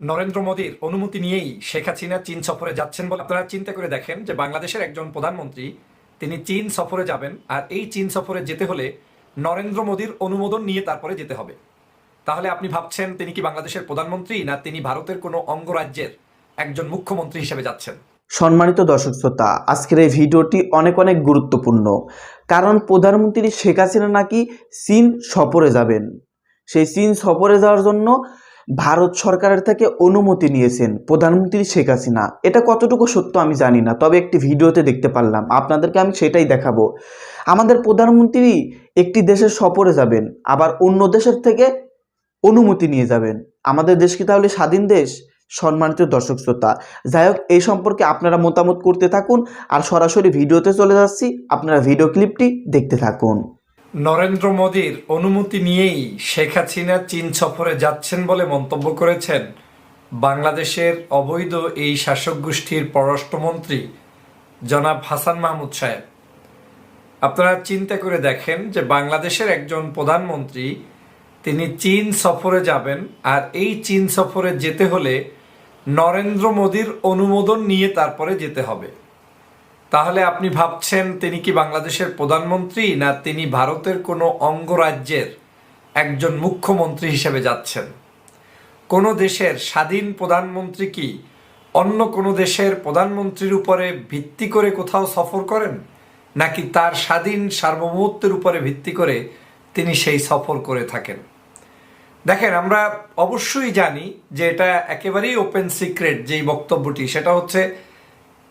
নরেন্দ্র মোদীর অনুমতি নিয়েই শেখ হাসিনা চীন সফরে যাচ্ছেন বলে আপনারা চিন্তা করে দেখেন যে বাংলাদেশের একজন প্রধানমন্ত্রী, তিনি চীন সফরে যাবেন আর এই চীন সফরে যেতে হলে নরেন্দ্র মোদীর অনুমোদন নিয়ে তারপরে যেতে হবে। তাহলে আপনি ভাবছেন তিনি কি বাংলাদেশের প্রধানমন্ত্রী না তিনি ভারতের কোনো অঙ্গরাজ্যের একজন মুখ্যমন্ত্রী হিসেবে যাচ্ছেন? সম্মানিত দর্শক শ্রোতা, আজকের এই ভিডিওটি অনেক অনেক গুরুত্বপূর্ণ। কারণ প্রধানমন্ত্রী শেখ হাসিনা নাকি চীন সফরে যাবেন। সেই চীন সফরে যাওয়ার জন্য ভারত সরকারের থেকে অনুমতি নিয়েছেন প্রধানমন্ত্রী শেখ হাসিনা। এটা কতটুকু সত্য আমি জানি না, তবে একটি ভিডিওতে দেখতে পারলাম। আপনাদেরকে আমি সেটাই দেখাবো। আমাদের প্রধানমন্ত্রী একটি দেশের সফরে যাবেন, আবার অন্য দেশের থেকে অনুমতি নিয়ে যাবেন। আমাদের দেশ কি তাহলে স্বাধীন দেশ? সম্মানিত দর্শক শ্রোতা, যাই হোক, এই সম্পর্কে আপনারা মতামত করতে থাকুন, আর সরাসরি ভিডিওতে চলে যাচ্ছি, আপনারা ভিডিও ক্লিপটি দেখতে থাকুন। নরেন্দ্র মোদীর অনুমতি নিয়েই শেখ হাসিনা চীন সফরে যাচ্ছেন বলে মন্তব্য করেছেন বাংলাদেশের অবৈধ এই শাসক গোষ্ঠীর পররাষ্ট্রমন্ত্রী জনাব হাসান মাহমুদ সাহেব। আপনারা চিন্তা করে দেখেন যে বাংলাদেশের একজন প্রধানমন্ত্রী, তিনি চীন সফরে যাবেন আর এই চীন সফরে যেতে হলে নরেন্দ্র মোদীর অনুমোদন নিয়ে তারপরে যেতে হবে। তাহলে আপনি ভাবছেন তিনি কি বাংলাদেশের প্রধানমন্ত্রী, না তিনি ভারতের কোনো অঙ্গরাজ্যের একজন মুখ্যমন্ত্রী হিসেবে যাচ্ছেন? কোনো দেশের স্বাধীন প্রধানমন্ত্রী কি অন্য কোনো দেশের প্রধানমন্ত্রীর উপরে ভিত্তি করে কোথাও সফর করেন? নাকি তার স্বাধীন সার্বভৌমত্বের উপরে ভিত্তি করে তিনি সেই সফর করে থাকেন? দেখেন, আমরা অবশ্যই জানি যে এটা একেবারেই ওপেন সিক্রেট যেই বক্তব্যটি, সেটা হচ্ছে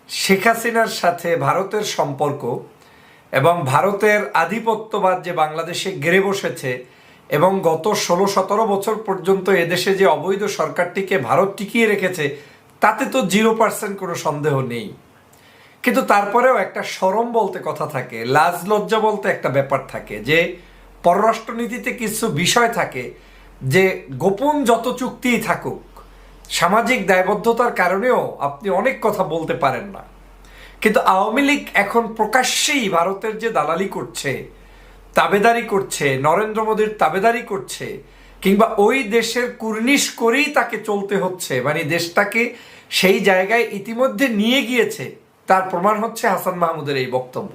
শেখ হাসিনার সাথে ভারতের সম্পর্ক এবং ভারতের আধিপত্যবাদ যে বাংলাদেশে গেড়ে বসেছে এবং গত ষোলো সতেরো বছর পর্যন্ত এদেশে যে অবৈধ সরকারটিকে ভারত টিকিয়ে রেখেছে, তাতে তো জিরো পার্সেন্ট কোনো সন্দেহ নেই। কিন্তু তারপরেও একটা সরম বলতে কথা থাকে, লাজ লজ্জা বলতে একটা ব্যাপার থাকে যে পররাষ্ট্রনীতিতে কিছু বিষয় থাকে যে গোপন যত চুক্তিই থাকুক সামাজিক দায়বদ্ধতার কারণেও আপনি অনেক কথা বলতে পারেন না। কিন্তু আওয়ামী লীগ এখন প্রকাশ্যেই ভারতের যে দালালি করছে, তাবেদারি করছে, নরেন্দ্র মোদীর তাবেদারি করছে, কিংবা ওই দেশের কুর্নিশ করেই তাকে চলতে হচ্ছে মানে দেশটাকে সেই জায়গায় ইতিমধ্যে নিয়ে গিয়েছে, তার প্রমাণ হচ্ছে হাসান মাহমুদের এই বক্তব্য।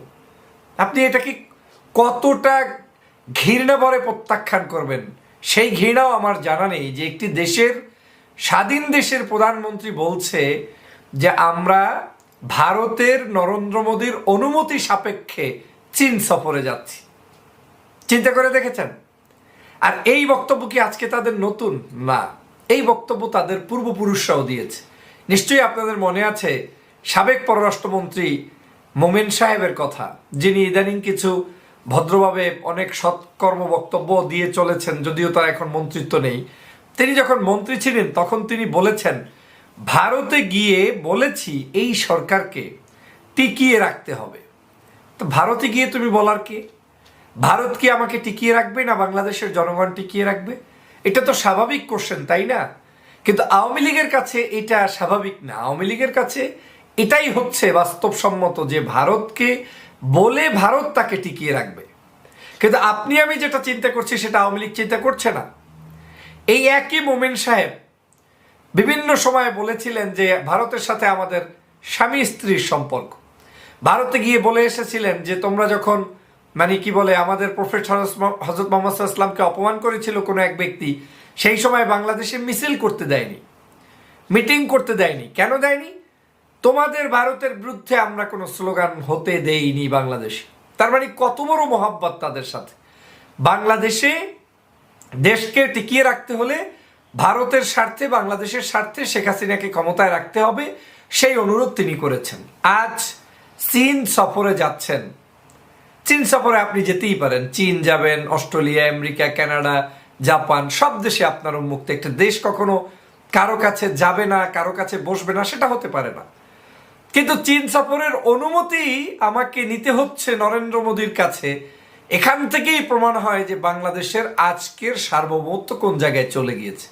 আপনি এটাকে কতটা ঘৃণা ভরে প্রত্যাখ্যান করবেন, সেই ঘৃণাও আমার জানা নেই যে একটি দেশের স্বাধীন দেশের প্রধানমন্ত্রী বলছে যে আমরা ভারতের নরেন্দ্র মোদীর অনুমতি সাপেক্ষে চীন সফরে যাচ্ছি। চিন্তা করে দেখেছেন? আর এই বক্তব্য কি আজকে তাদের নতুন? না, এই বক্তব্য তাদের পূর্বপুরুষরাও দিয়েছে। নিশ্চয়ই আপনাদের মনে আছে সাবেক পররাষ্ট্রমন্ত্রী মোমেন সাহেবের কথা, যিনি ইদানিং কিছু ভদ্রভাবে অনেক সৎকর্ম বক্তব্য দিয়ে চলেছেন, যদিও তার এখন মন্ত্রিত্ব নেই। তিনি যখন মন্ত্রী ছিলেন, তখন তিনি বলেছেন, ভারতে গিয়ে বলেছি এই সরকারকে টিকিয়ে রাখতে হবে। তো ভারতে গিয়ে তুমি বলার কি? ভারত কি আমাকে টিকিয়ে রাখবে না বাংলাদেশের জনগণ টিকিয়ে রাখবে? এটা তো স্বাভাবিক কোশ্চেন তাই না? কিন্তু আওয়ামী লীগের কাছে এটা স্বাভাবিক না। আওয়ামী লীগের কাছে এটাই হচ্ছে বাস্তবসম্মত যে ভারতকে বলে ভারত তাকে টিকিয়ে রাখবে। কিন্তু আপনি আমি যেটা চিন্তা করছি, সেটা আওয়ামী লীগ চিন্তা করছে না। এই একই মোমেন সাহেব বিভিন্ন সময়ে বলেছিলেন যে ভারতের সাথে আমাদের স্বামী স্ত্রীর সম্পর্ক। ভারতে গিয়ে বলে এসেছিলেন যে তোমরা যখন মানে কি বলে, আমাদের প্রফেট হজরত মোহাম্মদ ইসলামকে অপমান করেছিল কোনো এক ব্যক্তি, সেই সময় বাংলাদেশে মিছিল করতে দেয়নি, মিটিং করতে দেয়নি। কেন দেয়নি? তোমাদের ভারতের বিরুদ্ধে আমরা কোনো স্লোগান হতে দেইনি বাংলাদেশে। তার মানে কত বড় মহাব্বত তাদের সাথে। বাংলাদেশে দেশকে টিকিয়ে রাখতে হলে ভারতের স্বার্থে, বাংলাদেশের স্বার্থে শেখ হাসিনাকে ক্ষমতায় রাখতে হবে। সেই অনুরোধ তিনি করেছেন। আজ চীন সফরে যাচ্ছেন। চীন সফরে আপনি যেতেই পারেন। চীন যাবেন, অস্ট্রেলিয়া, আমেরিকা, কানাডা, জাপান, সব দেশে আপনার উন্মুক্ত। একটা দেশ কখনো কারও কাছে যাবে না, কারও কাছে বসবে না, সেটা হতে পারে না। কিন্তু চীন সফরের অনুমতি আমাকে নিতে হচ্ছে নরেন্দ্র মোদীর কাছে। এখান থেকেই প্রমাণ হয় যে বাংলাদেশের আজকের সার্বভৌমত্ব কোন জায়গায় চলে গিয়েছে।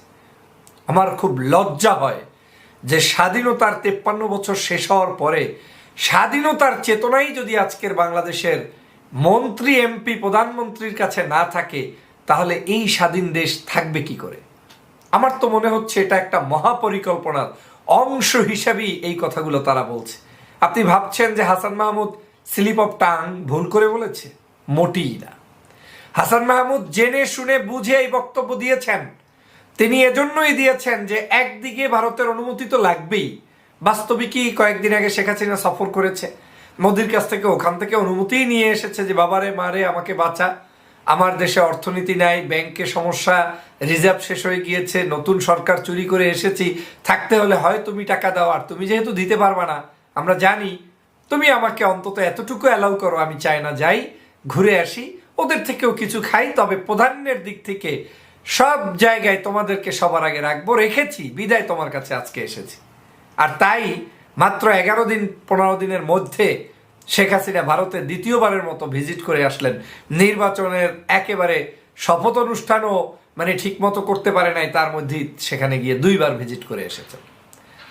আমার খুব লজ্জা হয় যে স্বাধীনতার তেপ্পান্ন বছর শেষ হওয়ার পরে স্বাধীনতার চেতনাই যদি আজকের বাংলাদেশের মন্ত্রী, এমপি, প্রধানমন্ত্রীর কাছে না থাকে, তাহলে এই স্বাধীন দেশ থাকবে কি করে? আমার তো মনে হচ্ছে এটা একটা মহাপরিকল্পনার অংশ হিসাবেই এই কথাগুলো তারা বলছে। আপনি ভাবছেন যে Hasan Mahmud slip of tongue ভুল করে বলেছে? মোটেই না হাসান মাহমুদ জেনে শুনে বুঝে এই বক্তব্য দিয়েছেন। তিনি এজন্যই দিয়েছেন যে, একদিকে ভারতের অনুমতি তো লাগবেই। বাস্তবিকই কয়েকদিন আগে শেখ হাসিনা সফর করেছে। মোদির কাছ থেকে ওখান থেকে অনুমতিই নিয়ে এসেছে যে, বাবারে মারে, আমাকে বাঁচা। আমার দেশে অর্থনীতি নাই, ব্যাংকে সমস্যা, রিজার্ভ শেষ হয়ে গিয়েছে, নতুন সরকার চুরি করে এসেছি। থাকতে হলে হয় তুমি টাকা দাও, আর তুমি যেহেতু দিতে পারবা না, আমরা জানি। তুমি আমাকে অন্তত এতটুকু অ্যালাউ করো, আমি চাই না যাই। ঘুরে আসি। ওদের থেকেও কিছু খাই, তবে প্রধানের দিক থেকে সব জায়গায় তোমাদেরকে সবার আগে রাখব। রেখেছি, বিদায় তোমার কাছে আজকে এসেছি। আর তাই মাত্র এগারো দিন, পনেরো দিনের মধ্যে শেখ হাসিনা ভারতের দ্বিতীয়বারের মতো ভিজিট করে আসলেন। নির্বাচনের একেবারে শপথ অনুষ্ঠানও মানে ঠিক মতো করতে পারে নাই, তার মধ্যেই সেখানে গিয়ে দুইবার ভিজিট করে এসেছেন।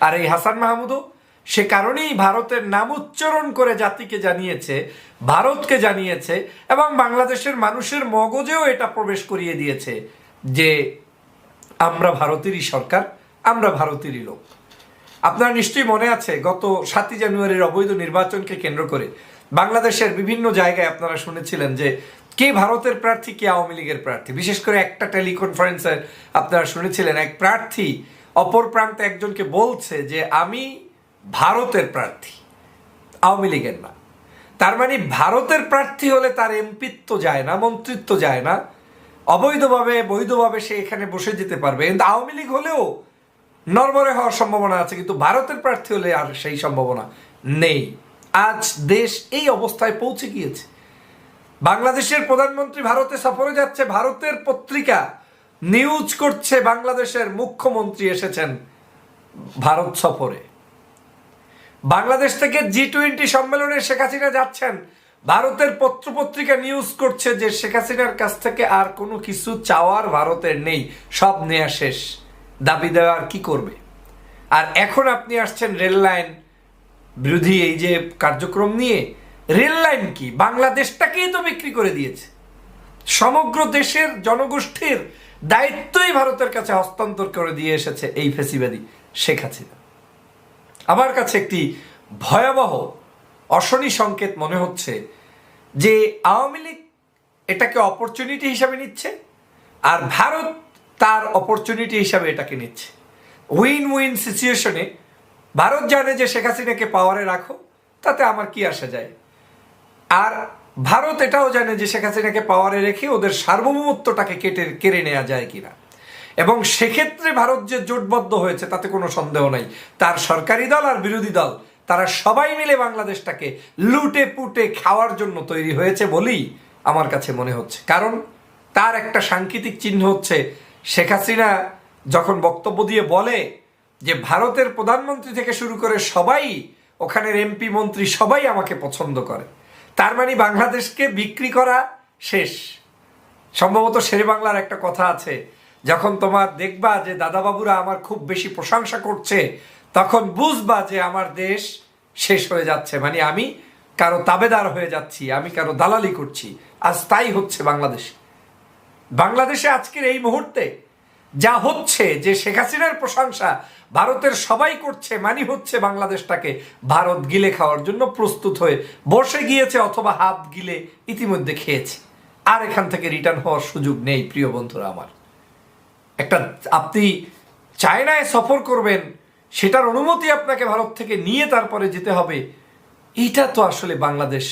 আর এই হাসান মাহমুদও সে কারণেই ভারতের নাম উচ্চারণ করে জাতিকে জানিয়েছে, ভারতকে জানিয়েছে এবং বাংলাদেশের মানুষের মগজেও এটা প্রবেশ করিয়ে দিয়েছে যে আমরা ভারতেরই সরকার, আমরা ভারতেরই লোক। আপনার নিশ্চয়ই মনে আছে, গত সাতই জানুয়ারির অবৈধ নির্বাচনকে কেন্দ্র করে বাংলাদেশের বিভিন্ন জায়গায় আপনারা শুনেছিলেন যে কে ভারতের প্রার্থী, কে আওয়ামী লীগের প্রার্থী। বিশেষ করে একটা টেলিকনফারেন্সে আপনারা শুনেছিলেন, এক প্রার্থী অপর প্রান্তে একজনকে বলছে যে, আমি ভারতের প্রার্থী, আওয়ামী লীগের না। তার মানে ভারতের প্রার্থী হলে তার এমপিত্ব যায় না, মন্ত্রিত্ব যায় না। অবৈধভাবে, বৈধভাবে সে এখানে বসে যেতে পারবে। কিন্তু আওয়ামী লীগ হলেও নরবরে হওয়ার সম্ভাবনা আছে, কিন্তু ভারতের প্রার্থী হলে আর সেই সম্ভাবনা নেই। আজ দেশ এই অবস্থায় পৌঁছে গিয়েছে। বাংলাদেশের প্রধানমন্ত্রী ভারতে সফরে যাচ্ছে, ভারতের পত্রিকা নিউজ করছে, বাংলাদেশের মুখ্যমন্ত্রী এসেছেন ভারত সফরে। বাংলাদেশ থেকে জি টোয়েন্টি সম্মেলনে শেখ হাসিনা যাচ্ছেন। ভারতের পত্রপত্রিকা নিউজ করছে যে শেখ হাসিনার কাছ থেকে আর কোনো কিছু চাওয়ার ভারতের নেই। সব নেয়া শেষ। দাবি দেওয়ার কি করবে? আর এখন আপনি আসছেন রেল লাইন। বিরোধী এই যে কার্যক্রম নিয়ে, রেল লাইন কি? বাংলাদেশটাকেই তো বিক্রি করে দিয়েছে। সমগ্র দেশের জনগোষ্ঠীর দায়িত্বই ভারতের কাছে হস্তান্তর করে দিয়ে এসেছে এই ফেসিবাদী শেখ হাসিনা। আমার কাছে একটি ভয়াবহ, অশনি সংকেত মনে হচ্ছে যে আওয়ামী লীগ এটাকে অপরচুনিটি হিসাবে নিচ্ছে আর ভারত তার অপরচুনিটি হিসাবে এটাকে নিচ্ছে। উইন উইন সিচুয়েশনে ভারত জানে যে শেখ হাসিনাকে পাওয়ারে রাখো, তাতে আমার কি আসা যায়? আর ভারত এটাও জানে যে শেখ হাসিনাকে পাওয়ারে রেখে ওদের সার্বভৌমত্বটাকে কেটে কেড়ে নেওয়া যায় কিনা। এবং সেক্ষেত্রে ভারত যে জোটবদ্ধ হয়েছে, তাতে কোনো সন্দেহ নাই। তার সরকারি দল আর বিরোধী দল, তারা সবাই মিলে বাংলাদেশটাকে লুটে পুটে খাওয়ার জন্য তৈরি হয়েছে বলেই আমার কাছে মনে হচ্ছে। কারণ তার একটা সাংকেতিক চিহ্ন হচ্ছে, শেখ হাসিনা যখন বক্তব্য দিয়ে বলে যে ভারতের প্রধানমন্ত্রী থেকে শুরু করে সবাই, ওখানের এমপি, মন্ত্রী সবাই আমাকে পছন্দ করে। তার মানে বাংলাদেশকে বিক্রি করা শেষ। সম্ভবত শেরে বাংলার একটা কথা আছে যখন তোমার দেখবা যে দাদাবাবুরা আমার খুব বেশি প্রশংসা করছে, তখন বুঝবা যে আমার দেশ শেষ হয়ে যাচ্ছে। মানে আমি কারও তাবেদার হয়ে যাচ্ছি, আমি কারও দালালি করছি। আজ তাই হচ্ছে বাংলাদেশ। বাংলাদেশে আজকের এই মুহূর্তে যা হচ্ছে, যে শেখ হাসিনার প্রশংসা ভারতের সবাই করছে, মানি হচ্ছে বাংলাদেশটাকে ভারত গিলে খাওয়ার জন্য প্রস্তুত হয়ে বসে গিয়েছে অথবা হাত গিলে ইতিমধ্যে খেয়েছে। আর এখান থেকে রিটার্ন হওয়ার সুযোগ নেই, প্রিয় বন্ধুরা আমার। একটা আপনি চায়নায় সফর করবেন, সেটার অনুমতি আপনাকে ভারত থেকে নিয়ে তারপরে যেতে হবে, এটা তো আসলে বাংলাদেশ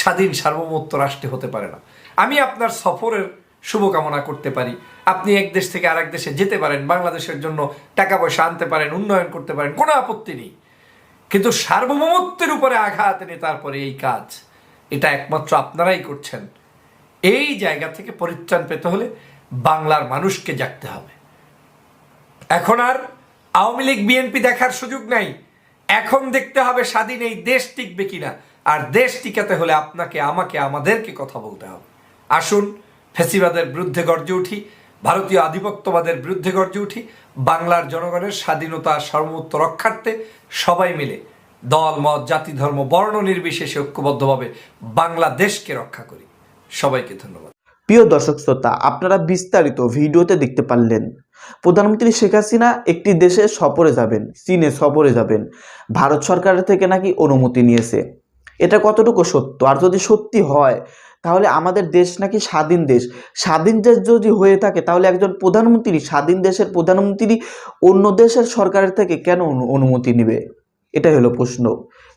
স্বাধীন সার্বভৌমত্ব রাষ্ট্রে হতে পারে না। আমি আপনার সফরের শুভকামনা করতে পারি। আপনি এক দেশ থেকে আরেক দেশে যেতে পারেন, বাংলাদেশের জন্য টাকা পয়সা আনতে পারেন, উন্নয়ন করতে পারেন, কোনো আপত্তি নেই। কিন্তু সার্বভৌমত্বের উপরে আঘাত এনে তারপরে এই কাজ, এটা একমাত্র আপনারাই করছেন। এই জায়গা থেকে পরিত্রাণ পেতে হলে বাংলার মানুষকে জাগতে হবে। এখন আর আওয়ামী লীগ, বিএনপি দেখার সুযোগ নাই। এখন দেখতে হবে স্বাধীন এই দেশ টিকবে কিনা। আর দেশ টিকাতে হলে আপনাকে, আমাকে, আমাদেরকে কথা বলতে হবে। আসুন, ফেসিবাদের বিরুদ্ধে গর্জে উঠি, ভারতীয় আধিপত্যবাদের বিরুদ্ধে গর্জে উঠি, বাংলার জনগণের স্বাধীনতা, সার্বভৌমত্ব রক্ষার্থে সবাই মিলে দল, মত, জাতি, ধর্ম, বর্ণ নির্বিশেষে ঐক্যবদ্ধভাবে বাংলাদেশকে রক্ষা করি। সবাইকে ধন্যবাদ। প্রিয় দর্শক শ্রোতা, আপনারা বিস্তারিত ভিডিওতে দেখতে পারলেন। প্রধানমন্ত্রী শেখ হাসিনা একটি দেশে সফরে যাবেন, চীনে সফরে যাবেন। ভারত সরকারের থেকে নাকি অনুমতি নিয়েছে। এটা কতটুকু সত্য? আর যদি সত্যি হয়, তাহলে আমাদের দেশ নাকি স্বাধীন দেশ। স্বাধীন দেশ যদি হয়ে থাকে, তাহলে একজন প্রধানমন্ত্রী, স্বাধীন দেশের প্রধানমন্ত্রী অন্য দেশের সরকারের থেকে কেন অনুমতি নেবে? এটাই হলো প্রশ্ন।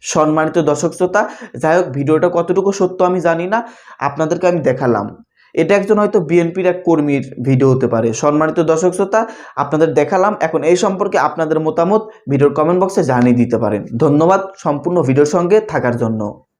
সম্মানিত দর্শক শ্রোতা, যাই হোক, ভিডিওটা কতটুকু সত্য আমি জানি না। আপনাদেরকে আমি দেখালাম। এটা একজন হয়তো বিএনপির এক কর্মীর ভিডিও হতে পারে। সম্মানিত দর্শক শ্রোতা, আপনাদের দেখালাম, এখন এই সম্পর্কে আপনাদের মতামত, ভিডিওর কমেন্ট বক্সে জানিয়ে দিতে পারেন। ধন্যবাদ, সম্পূর্ণ ভিডিওর সঙ্গে থাকার জন্য।